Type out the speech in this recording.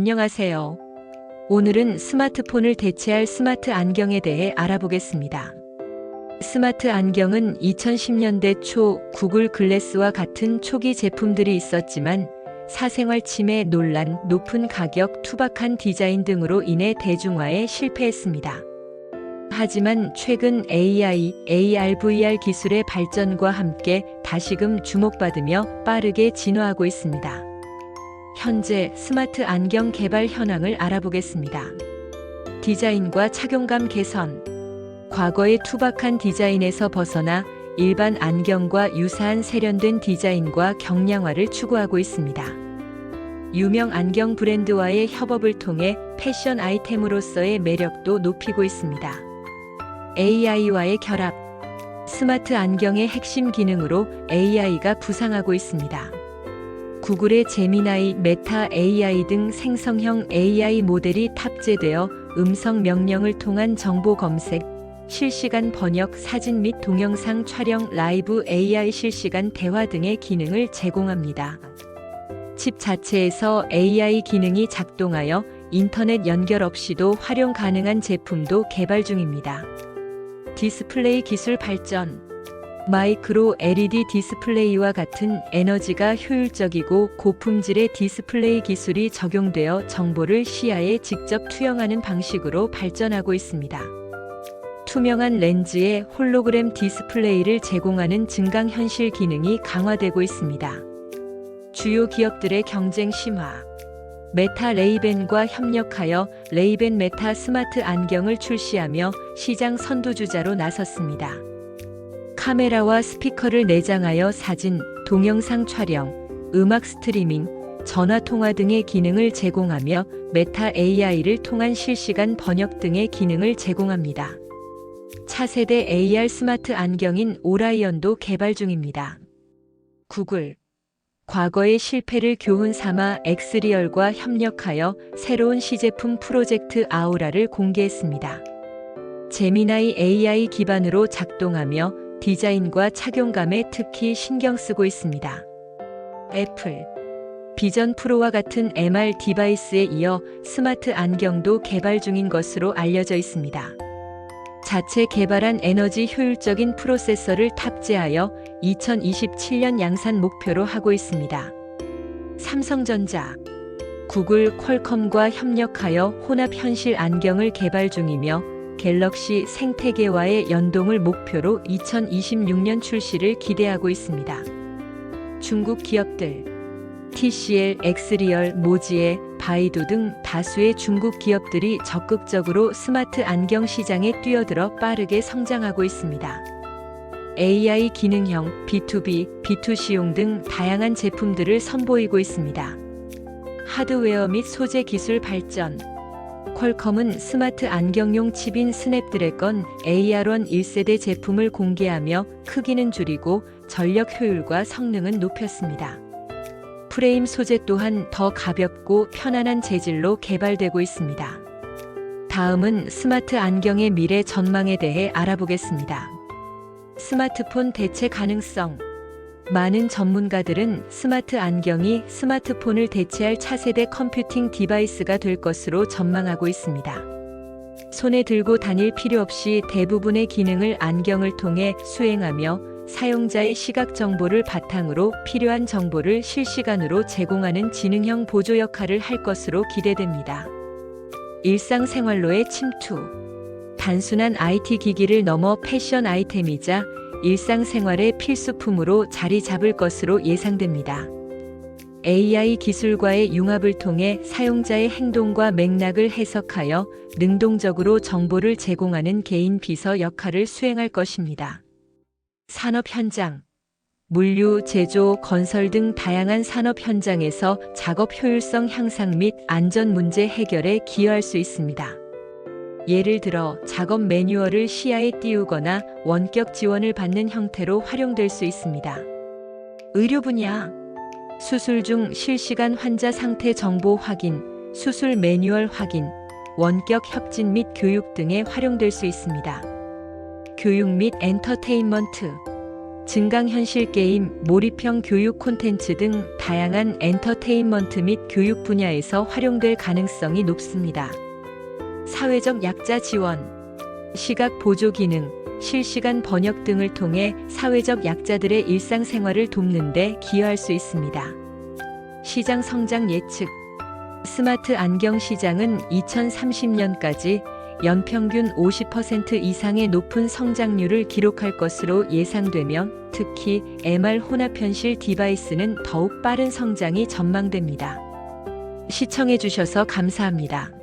안녕하세요. 오늘은 스마트폰을 대체할 스마트 안경에 대해 알아보겠습니다. 스마트 안경은 2010년대 초 구글 글래스와 같은 초기 제품들이 있었지만 사생활 침해 논란, 높은 가격, 투박한 디자인 등으로 인해 대중화에 실패했습니다. 하지만 최근 AI, AR/VR 기술의 발전과 함께 다시금 주목받으며 빠르게 진화하고 있습니다. 현재 스마트 안경 개발 현황을 알아보겠습니다. 디자인과 착용감 개선. 과거의 투박한 디자인에서 벗어나 일반 안경과 유사한 세련된 디자인과 경량화를 추구하고 있습니다. 유명 안경 브랜드와의 협업을 통해 패션 아이템으로서의 매력도 높이고 있습니다. AI와의 결합. 스마트 안경의 핵심 기능으로 AI가 부상하고 있습니다. 구글의 제미나이, 메타 AI 등 생성형 AI 모델이 탑재되어 음성 명령을 통한 정보 검색, 실시간 번역, 사진 및 동영상 촬영, 라이브 AI 실시간 대화 등의 기능을 제공합니다. 칩 자체에서 AI 기능이 작동하여 인터넷 연결 없이도 활용 가능한 제품도 개발 중입니다. 디스플레이 기술 발전 마이크로 LED 디스플레이와 같은 에너지가 효율적이고 고품질의 디스플레이 기술이 적용되어 정보를 시야에 직접 투영하는 방식으로 발전하고 있습니다. 투명한 렌즈에 홀로그램 디스플레이를 제공하는 증강현실 기능이 강화되고 있습니다. 주요 기업들의 경쟁 심화. 메타 레이벤과 협력하여 레이벤 메타 스마트 안경을 출시하며 시장 선두주자로 나섰습니다. 카메라와 스피커를 내장하여 사진, 동영상 촬영, 음악 스트리밍, 전화 통화 등의 기능을 제공하며 메타 AI를 통한 실시간 번역 등의 기능을 제공합니다. 차세대 AR 스마트 안경인 오라이언도 개발 중입니다. 구글 과거의 실패를 교훈 삼아 엑스리얼과 협력하여 새로운 시제품 프로젝트 아우라를 공개했습니다. 제미나이 AI 기반으로 작동하며 디자인과 착용감에 특히 신경 쓰고 있습니다. 애플 비전 프로와 같은 MR 디바이스에 이어 스마트 안경도 개발 중인 것으로 알려져 있습니다. 자체 개발한 에너지 효율적인 프로세서를 탑재하여 2027년 양산 목표로 하고 있습니다. 삼성전자 구글 퀄컴과 협력하여 혼합 현실 안경을 개발 중이며 갤럭시 생태계와의 연동을 목표로 2026년 출시를 기대하고 있습니다. 중국 기업들 TCL, 엑스리얼, 모지에, 바이두 등 다수의 중국 기업들이 적극적으로 스마트 안경 시장에 뛰어들어 빠르게 성장하고 있습니다. AI 기능형, B2B, B2C용 등 다양한 제품들을 선보이고 있습니다. 하드웨어 및 소재 기술 발전 퀄컴은 스마트 안경용 칩인 스냅드래건 AR1 1세대 제품을 공개하며 크기는 줄이고 전력 효율과 성능은 높였습니다. 프레임 소재 또한 더 가볍고 편안한 재질로 개발되고 있습니다. 다음은 스마트 안경의 미래 전망에 대해 알아보겠습니다. 스마트폰 대체 가능성 많은 전문가들은 스마트 안경이 스마트폰을 대체할 차세대 컴퓨팅 디바이스가 될 것으로 전망하고 있습니다. 손에 들고 다닐 필요 없이 대부분의 기능을 안경을 통해 수행하며 사용자의 시각 정보를 바탕으로 필요한 정보를 실시간으로 제공하는 지능형 보조 역할을 할 것으로 기대됩니다. 일상생활로의 침투. 단순한 IT 기기를 넘어 패션 아이템이자 일상생활의 필수품으로 자리 잡을 것으로 예상됩니다. AI 기술과의 융합을 통해 사용자의 행동과 맥락을 해석하여 능동적으로 정보를 제공하는 개인 비서 역할을 수행할 것입니다. 산업 현장 물류, 제조, 건설 등 다양한 산업 현장에서 작업 효율성 향상 및 안전 문제 해결에 기여할 수 있습니다. 예를 들어 작업 매뉴얼을 시야에 띄우거나 원격 지원을 받는 형태로 활용될 수 있습니다. 의료 분야 수술 중 실시간 환자 상태 정보 확인, 수술 매뉴얼 확인, 원격 협진 및 교육 등에 활용될 수 있습니다. 교육 및 엔터테인먼트 증강현실 게임, 몰입형 교육 콘텐츠 등 다양한 엔터테인먼트 및 교육 분야에서 활용될 가능성이 높습니다. 사회적 약자 지원, 시각 보조 기능, 실시간 번역 등을 통해 사회적 약자들의 일상생활을 돕는 데 기여할 수 있습니다. 시장 성장 예측 스마트 안경 시장은 2030년까지 연평균 50% 이상의 높은 성장률을 기록할 것으로 예상되며 특히 MR 혼합 현실 디바이스는 더욱 빠른 성장이 전망됩니다. 시청해 주셔서 감사합니다.